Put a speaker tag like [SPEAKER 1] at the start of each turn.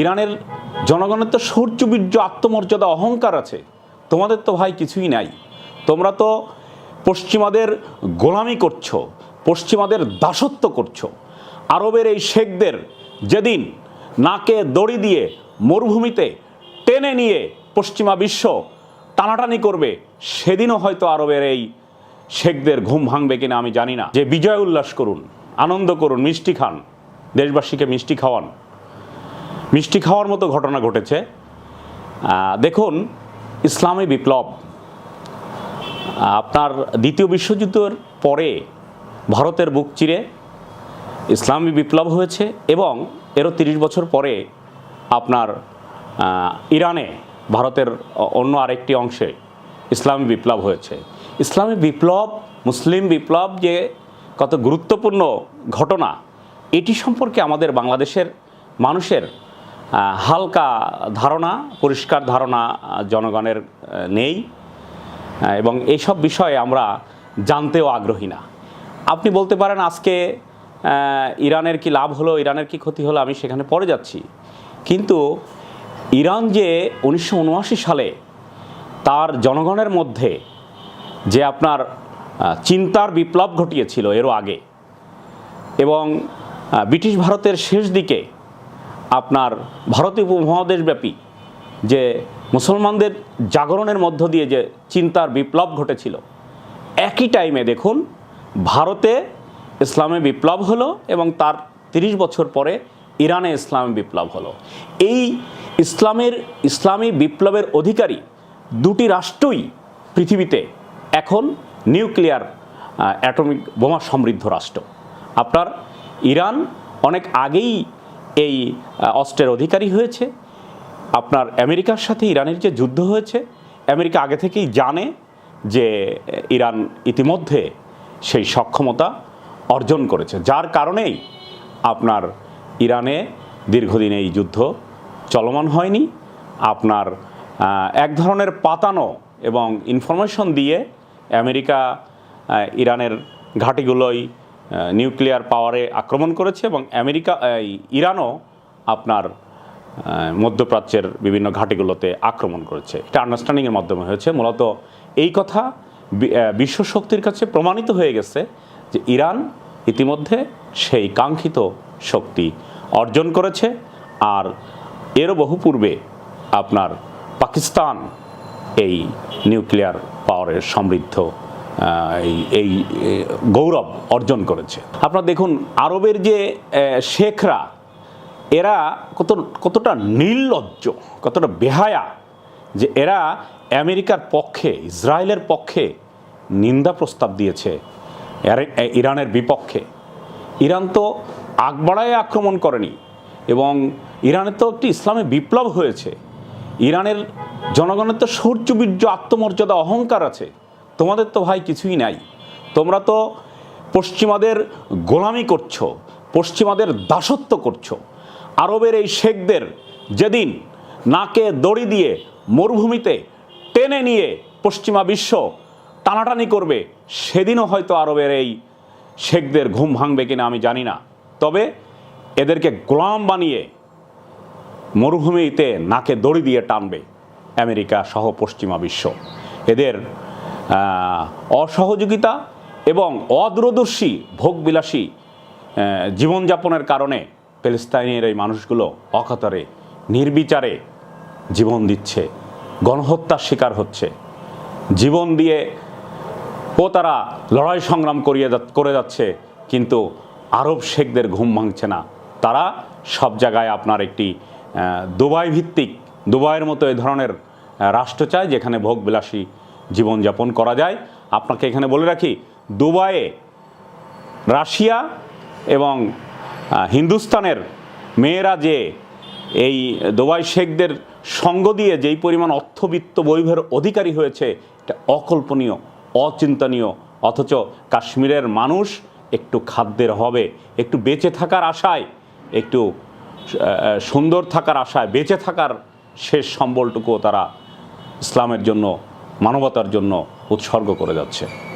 [SPEAKER 1] ইরানের জনগণের তো সূর্যবীর্য, আত্মমর্যাদা, অহংকার আছে। তোমাদের তো ভাই কিছুই নাই। তোমরা তো পশ্চিমাদের গোলামি করছ, পশ্চিমাদের দাসত্ব করছ। আরবের এই শেখদের যেদিন নাকে দড়ি দিয়ে মরুভূমিতে টেনে নিয়ে পশ্চিমা বিশ্ব টানাটানি করবে, সেদিনও হয়তো আরবের এই শেখদের ঘুম ভাঙবে কিনা আমি জানি না। যে বিজয় উল্লাস করুন, আনন্দ করুন, মিষ্টি খান, দেশবাসীকে মিষ্টি খাওয়ান। মিষ্টি খাওয়ার মতো ঘটনা ঘটেছে। দেখুন, ইসলামী বিপ্লব আপনার দ্বিতীয় বিশ্বযুদ্ধের পরে ভারতের বুক চিরে ইসলামী বিপ্লব হয়েছে এবং এরও তিরিশ বছর পরে আপনার ইরানে ভারতের অন্য আরেকটি অংশে ইসলামী বিপ্লব হয়েছে। ইসলামী বিপ্লব, মুসলিম বিপ্লব যে কত গুরুত্বপূর্ণ ঘটনা, এটি সম্পর্কে আমাদের বাংলাদেশের মানুষের হালকা ধারণা, পরিষ্কার ধারণা জনগণের নেই। এবং এইসব বিষয়ে আমরা জানতেও আগ্রহী না। আপনি বলতে পারেন, আজকে ইরানের কি লাভ হলো, ইরানের কি ক্ষতি হলো, আমি সেখানে পরে যাচ্ছি। কিন্তু ইরান যে উনিশশো উনআশি সালে তার জনগণের মধ্যে যে আপনার চিন্তার বিপ্লব ঘটিয়েছিল এরও আগে এবং ব্রিটিশ ভারতের শেষ দিকে আপনার ভারতীয় উপমহাদেশব্যাপী যে মুসলমানদের জাগরণের মধ্য দিয়ে যে চিন্তার বিপ্লব ঘটেছিল, একই টাইমে দেখুন ভারতে ইসলামে বিপ্লব হলো এবং তার তিরিশ বছর পরে ইরানে ইসলামী বিপ্লব হলো। এই ইসলামের, ইসলামী বিপ্লবের অধিকারী দুটি রাষ্ট্রই পৃথিবীতে এখন নিউক্লিয়ার অ্যাটমিক বোমা সমৃদ্ধ রাষ্ট্র। আপনার ইরান অনেক আগেই এই অস্ত্রের অধিকারী হয়েছে। আপনার আমেরিকার সাথে ইরানের যে যুদ্ধ হয়েছে আমেরিকা আগে থেকেই জানে যে ইরান ইতিমধ্যে সেই সক্ষমতা অর্জন করেছে। যার কারণেই আপনার ইরানে দীর্ঘদিন এই যুদ্ধ চলমান হয়নি। আপনার এক ধরনের পাতানো এবং ইনফরমেশন দিয়ে আমেরিকা ইরানের ঘাঁটিগুলোই আহ, নিউক্লিয়ার পাওয়ারে আক্রমণ করেছে এবং আমেরিকা ইরানও আপনার মধ্যপ্রাচ্যের বিভিন্ন ঘাটিগুলোতে আক্রমণ করেছে। এটা আন্ডারস্ট্যান্ডিংয়ের মাধ্যমে হয়েছে। মূলত এই কথা বিশ্ব শক্তির কাছে প্রমাণিত হয়ে গেছে যে ইরান ইতিমধ্যে সেই কাঙ্ক্ষিত শক্তি অর্জন করেছে আর এরও বহু পূর্বে আপনার পাকিস্তান এই নিউক্লিয়ার পাওয়ারের সমৃদ্ধ এই গৌরব অর্জন করেছে। আপনারা দেখুন, আরবের যে শেখরা, এরা কত, কতটা নির্লজ্জ, কতটা বেহায়া যে এরা আমেরিকার পক্ষে, ইসরায়েলের পক্ষে নিন্দা প্রস্তাব দিয়েছে ইরানের বিপক্ষে। ইরান তো আগবাড়ায় আক্রমণ করেনি এবং ইরানে তো একটি ইসলামী বিপ্লব হয়েছে। ইরানের জনগণের তো সূর্যবীর্য, আত্মমর্যাদা, অহংকার আছে। তোমাদের তো ভাই কিছুই নাই। তোমরা তো পশ্চিমাদের গোলামি করছ, পশ্চিমাদের দাসত্ব করছ। আরবের এই শেখদের যেদিন নাকে দড়ি দিয়ে মরুভূমিতে টেনে নিয়ে পশ্চিমা বিশ্ব টানাটানি করবে, সেদিনও হয়তো আরবের এই শেখদের ঘুম ভাঙবে কিনা আমি জানি না। তবে এদেরকে গোলাম বানিয়ে মরুভূমিতে নাকে দড়ি দিয়ে টানবে আমেরিকা সহ পশ্চিমা বিশ্ব। এদের অসহযোগিতা এবং অদূরদর্শী, ভোগবিলাসী জীবনযাপনের কারণে প্যালেস্তাইনের এই মানুষগুলো অকাতরে, নির্বিচারে জীবন দিচ্ছে, গণহত্যার শিকার হচ্ছে। জীবন দিয়ে ও তারা লড়াই সংগ্রাম করিয়ে করে যাচ্ছে, কিন্তু আরব শেখদের ঘুম ভাঙছে না। তারা সব জায়গায় আপনার একটি দুবাই ভিত্তিক দুবাইয়ের মতো এই ধরনের রাষ্ট্র চায় যেখানে ভোগবিলাসী জীবনযাপন করা যায়। আপনাকে এখানে বলে রাখি, দুবাইয়ে রাশিয়া এবং হিন্দুস্তানের মেয়েরা যে এই দুবাই শেখদের সঙ্গ দিয়ে যেই পরিমাণ অর্থবিত্ত বৈভবের অধিকারী হয়েছে, এটা অকল্পনীয়, অচিন্তনীয়, অথচ কাশ্মীরের মানুষ একটু খাদ্যের হবে একটু বেঁচে থাকার আশায়, একটু সুন্দর থাকার আশায়, বেঁচে থাকার শেষ সম্বলটুকুও তারা ইসলামের জন্য মানবতার জন্য উৎসর্গ করে যাচ্ছে।